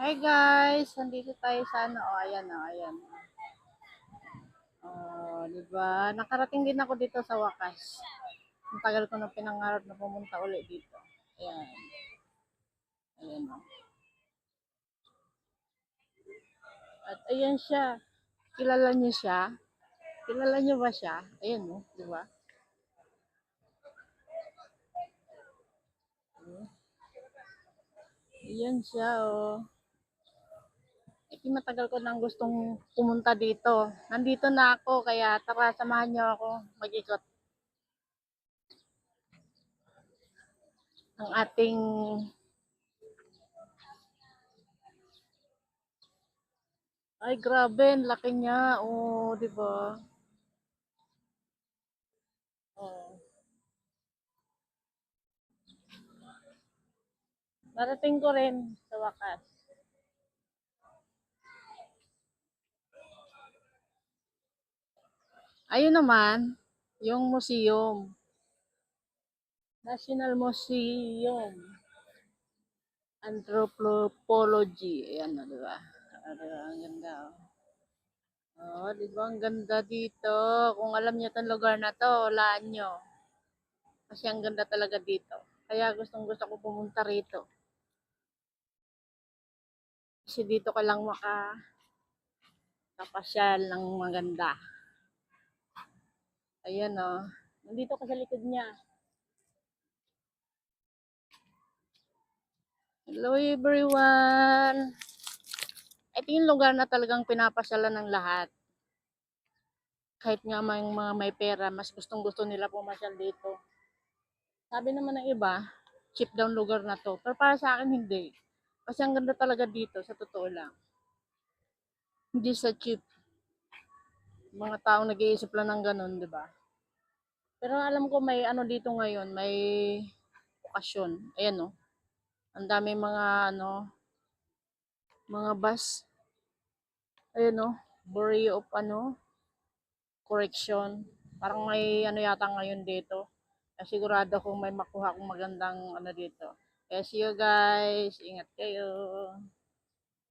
Hi guys, nandito tayo sa ano, oh, ayan oh, ayan. Oh, di ba? Nakarating din ako dito sa wakas. Ang tagal ko na pinangarap na pumunta uli dito. Ayan. Ayan oh. At ayan siya. Kilala niyo siya? Kilala niyo ba siya? Ayan oh, di ba? Ayan siya oh. Eh, matagal ko nang gustong pumunta dito. Nandito na ako, kaya tara, samahan niyo ako mag-ikot. Ang ating Ay, grabe, ang laki niya. Oh, di ba? Oh. Narating ko rin sa wakas. Ayun naman, yung museum. National Museum. Anthropology. Ayan na, di ba? Ah, di ba? Ang ganda. Oh, oh di ba? Ang ganda dito. Kung alam niyo itong lugar na to, walaan nyo. Kasi ang ganda talaga dito. Kaya gustong gusto ko pumunta rito. Kasi dito ka lang maka kapasyal ng maganda. Ayan o. Oh. Nandito ka sa likod niya. Hello everyone! Ito yung lugar na talagang pinapasyalan ng lahat. Kahit nga may mga may pera, mas gustong gusto nila pumasyal dito. Sabi naman ng iba, cheap down lugar na to. Pero para sa akin hindi. Kasi ang ganda talaga dito, sa totoo lang. Hindi sa cheap. Mga taong nag-iisip lang ng ganun, di ba? Pero alam ko may ano dito ngayon, may okasyon. Ayan oh. Ang dami mga ano, mga bus. Ayan oh, Bureau of ano, correction. Parang may ano yata ngayon dito. Kaya sigurado kung may makuha kong magandang ano dito. See you guys. Ingat kayo.